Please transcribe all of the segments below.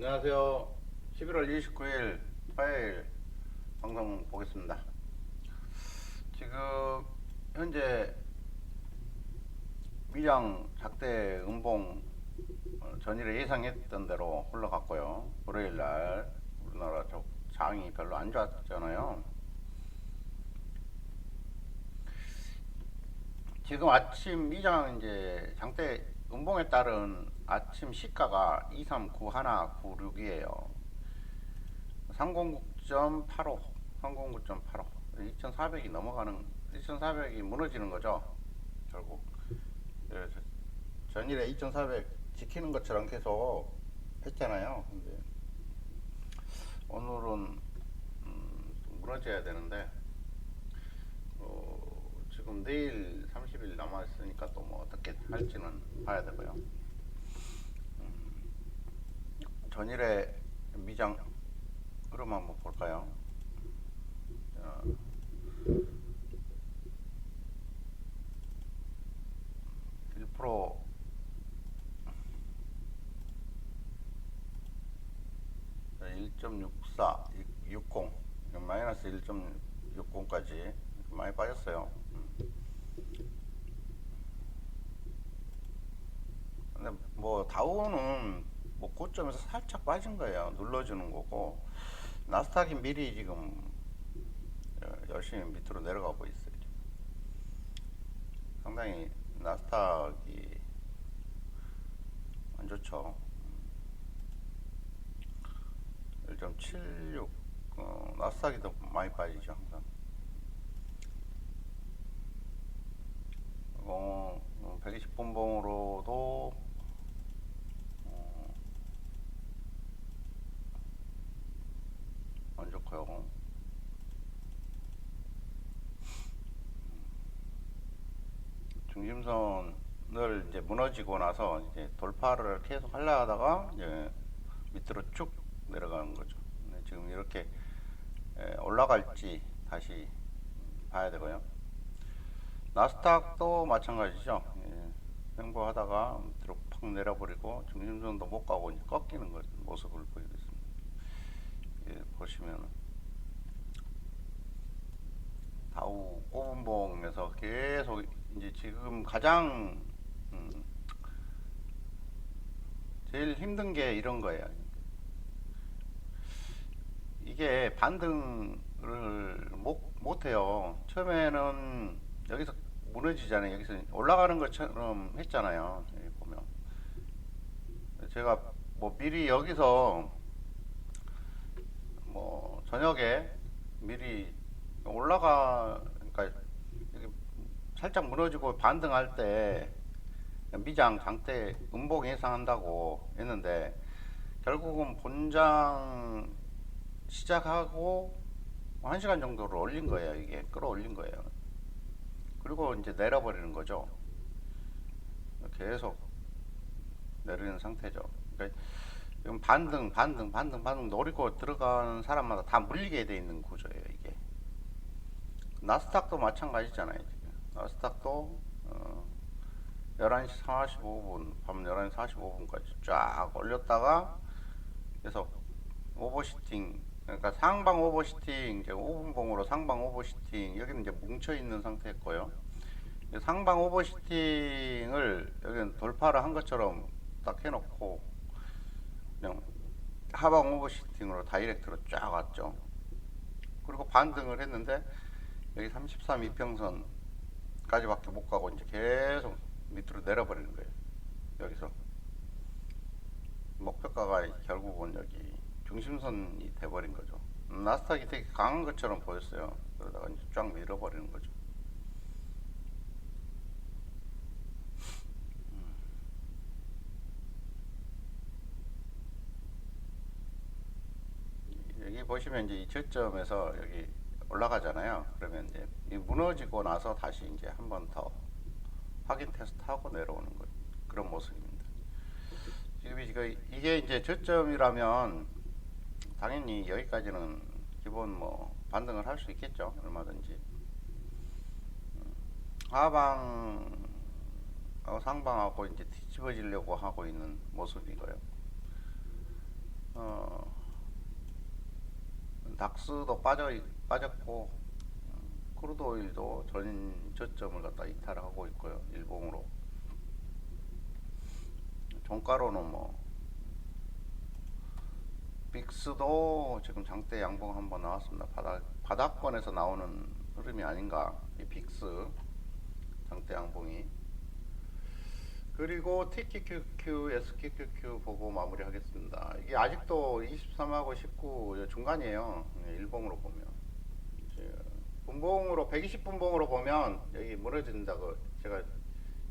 안녕하세요. 11월 29일 화요일 방송 보겠습니다. 지금 현재 미장 작대 음봉 어, 전일에 예상했던 대로 흘러갔고요. 월요일 날 우리나라 쪽 장이 별로 안 좋았잖아요. 지금 아침 미장 이제 장대 음봉에 따른 아침 시가가 23996이에요. 309.85, 309.85, 2,400이 넘어가는, 2,400이 무너지는 거죠. 결국 예, 저- 전일에 2,400 지키는 것처럼 계속 했잖아요. 근데 오늘은 음, 좀 무너져야 되는데 어, 지금 내일 30일 남아 있으니까 또 뭐 어떻게 할지는 봐야 되고요. 음, 전일에 미장 흐름 한번 볼까요? 자, 일 프로 네, 1.64, 60, 마이너스 1.60까지 많이 빠졌어요. 음. 근데 뭐 다우는 뭐 고점에서 살짝 빠진 거예요. 눌러주는 거고 나스닥이 미리 지금 어, 열심히 밑으로 내려가고 있어요. 상당히 나스닥이 안 좋죠. 1.76 어, 나스닥이 더 많이 빠지죠 항상. 어, 120분봉으로도 어, 안 좋고요. 중심선을 이제 무너지고 나서 이제 돌파를 계속 하려 하다가 이제 밑으로 쭉 내려가는 거죠. 네, 지금 이렇게 에, 올라갈지 다시 봐야 되고요. 나스닥도 마찬가지죠. 예, 횡보하다가 밑으로 팍 내려버리고 중심선도 못 가고 이제 꺾이는 거, 모습을 보이고 있습니다. 예, 보시면 다우 꼬분봉에서 계속 이제 지금 가장 음, 제일 힘든 게 이런 거예요. 이게 반등을 못, 못 해요. 처음에는 여기서 무너지잖아요. 여기서 올라가는 것처럼 했잖아요. 여기 보면. 제가 뭐 미리 여기서 뭐 저녁에 미리 올라가, 그러니까 살짝 무너지고 반등할 때 미장 장대 음봉 예상한다고 했는데 결국은 본장 시작하고 한 시간 정도를 올린 거예요. 이게 끌어올린 거예요. 그리고 이제 내려버리는 거죠. 계속 내리는 상태죠. 그러니까 지금 반등, 반등, 반등, 반등 노리고 들어가는 사람마다 다 물리게 돼 있는 구조예요. 이게 나스닥도 마찬가지잖아요. 나스닥도 어, 11시 45분, 밤 11시 45분까지 쫙 올렸다가 계속 오버시팅 그러니까 상방 오버시팅 이제 5분봉으로 상방 오버시팅 여기는 이제 뭉쳐 있는 상태였고요. 이 상방 오버시팅을 여기는 돌파를 한 것처럼 딱 해놓고 그냥 하방 오버시팅으로 다이렉트로 쫙 왔죠. 그리고 반등을 했는데 여기 33 이평선 까지밖에 못 가고 이제 계속 밑으로 내려버리는 거예요. 여기서 목표가가 결국은 여기 중심선이 돼버린 거죠. 나스닥이 되게 강한 것처럼 보였어요. 그러다가 이제 쫙 밀어버리는 거죠. 음. 여기 보시면 이제 이 저점에서 여기 올라가잖아요. 그러면 이제 이 무너지고 나서 다시 이제 한 번 더 확인 테스트하고 내려오는 거 그런 모습입니다. 지금 이게 이제 저점이라면 당연히 여기까지는 기본 뭐 반등을 할 수 있겠죠 얼마든지 음, 하방 상방하고 이제 뒤집어지려고 하고 있는 모습이고요 어, 닥스도 빠져 빠졌고 음, 크루드 오일도 전 저점을 갖다 이탈하고 있고요 일봉으로. 종가로는 뭐 빅스도 지금 장대 양봉 한번 나왔습니다. 바닥 바닥권에서 나오는 흐름이 아닌가 이 빅스. 장대 양봉이 그리고 TQQQ, SQQQ 보고 마무리하겠습니다. 이게 아직도 23하고 19 중간이에요. 네, 일봉으로 보면. 분봉으로 120분봉으로 보면 여기 무너진다고 제가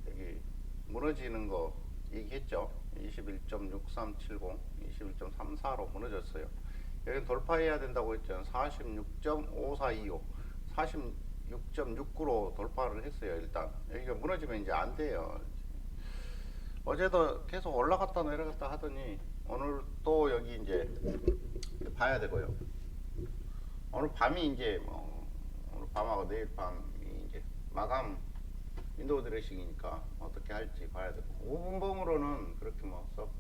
여기 무너지는 거 얘기했죠. 21.6370, 21.34로 무너졌어요. 여기 돌파해야 된다고 했죠. 46.5425, 46.69로 돌파를 했어요. 일단 여기가 무너지면 이제 안 돼요. 어제도 계속 올라갔다 내려갔다 하더니 오늘 또 여기 이제 봐야 되고요. 오늘 밤이 이제 뭐 오늘 밤하고 내일 밤이 이제 마감 윈도우 드레싱이니까 어떻게 할지 봐야 되고 5분봉으로는 그렇게 뭐 썩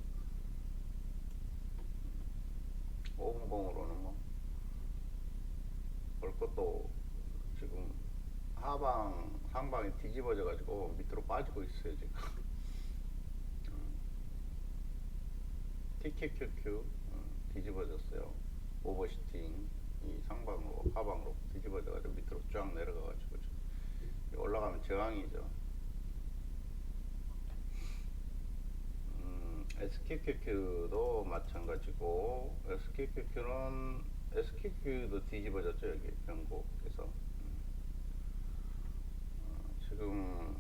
5분봉으로는 뭐 볼 것도 지금 하방 상방이 뒤집어져 가지고 밑으로 빠지고 있어요 지금. TQQQ 어, 뒤집어졌어요. 오버시팅 이 상방으로 하방으로 뒤집어져가지고 밑으로 쫙 내려가가지고 올라가면 저항이죠. 음, SQQQ도 마찬가지고 SQQQ는 SQQ도 뒤집어졌죠 여기 변곡에서 음. 어, 지금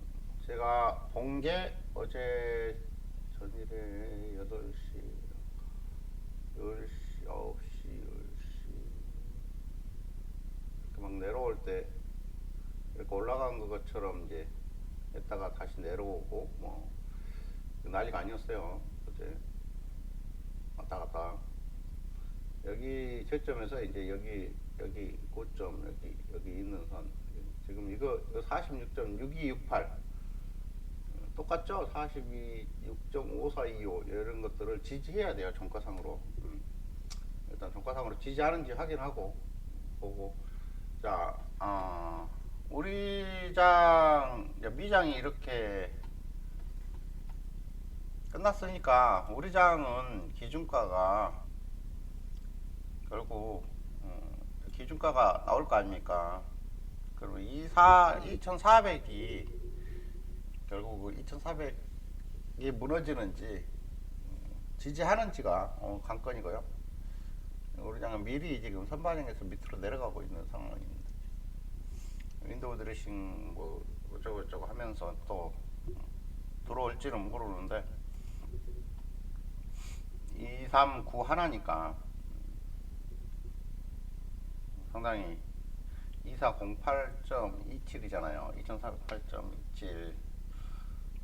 제가 본 게 어제 전일에 8시 10시, 9시, 10시 이렇게 막 내려올 때 이렇게 올라간 것처럼 이제 했다가 다시 내려오고 뭐 난리가 아니었어요. 어제 왔다 갔다. 여기 저점에서 이제 여기 여기 고점 여기 여기 있는 선. 지금 이거 46.6268 똑같죠? 42, 6.5425 이런 것들을 지지해야 돼요 종가상으로. 음. 일단 종가상으로 지지하는지 확인하고 보고 자 어, 우리 장 미장이 이렇게 끝났으니까 우리 장은 기준가가 결국 어, 기준가가 나올 거 아닙니까? 그리고 24, 2,400이 결국 그 2,400이 무너지는지 음, 지지하는지가 어, 관건이고요. 우리 장은 미리 지금 선반영에서 밑으로 내려가고 있는 상황입니다. 윈도우 드레싱 뭐 어쩌고 저쩌고 하면서 또 들어올지는 모르는데 2, 3, 9 하나니까 상당히 2408.27이잖아요. 2408.27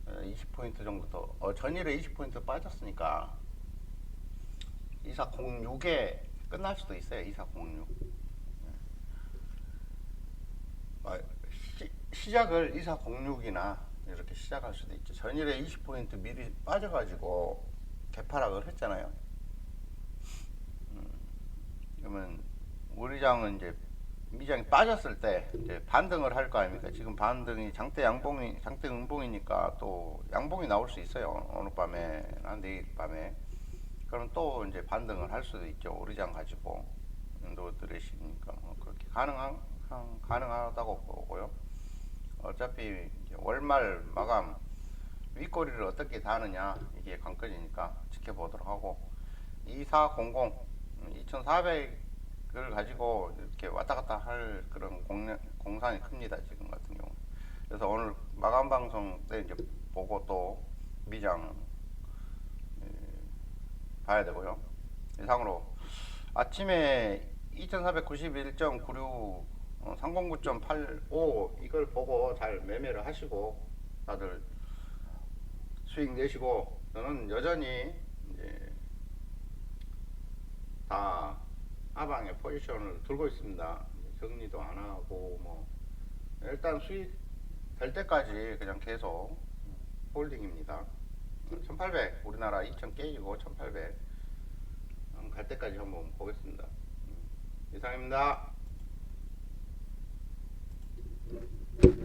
20포인트 정도 더 어, 전일에 20포인트 빠졌으니까 2406에 끝날 수도 있어요. 2406 아, 시, 시작을 2406이나 이렇게 시작할 수도 있죠. 전일에 20포인트 미리 빠져가지고 개파락을 했잖아요. 음, 그러면 우리 장은 이제 미장이 빠졌을 때 이제 반등을 할 거 아닙니까? 지금 반등이 장대 양봉이 장대 음봉이니까 또 양봉이 나올 수 있어요. 어느 밤에나 내일 밤에. 그럼 또 이제 반등을 할 수도 있죠. 오리장 가지고 인도 드레시니까 뭐 그렇게 가능한 한- 가능하다고 보고요. 어차피 이제 월말 마감 윗꼬리를 어떻게 다느냐 이게 관건이니까 지켜보도록 하고 2400 2400을 가지고 이렇게 왔다 갔다 할 그런 공략, 공산이 큽니다 지금 같은 경우 그래서 오늘 마감 방송 때 이제 보고 또 미장 예, 봐야 되고요 이상으로 아침에 2491.96 어, 309.85 이걸 보고 잘 매매를 하시고 다들 수익 내시고 저는 여전히 이제 다 하방에 포지션을 들고 있습니다. 정리도 안 하고 뭐 일단 수익 될 때까지 그냥 계속 홀딩입니다. 1800 우리나라 2000 깨지고 1800 갈 때까지 한번 보겠습니다. 음, 이상입니다.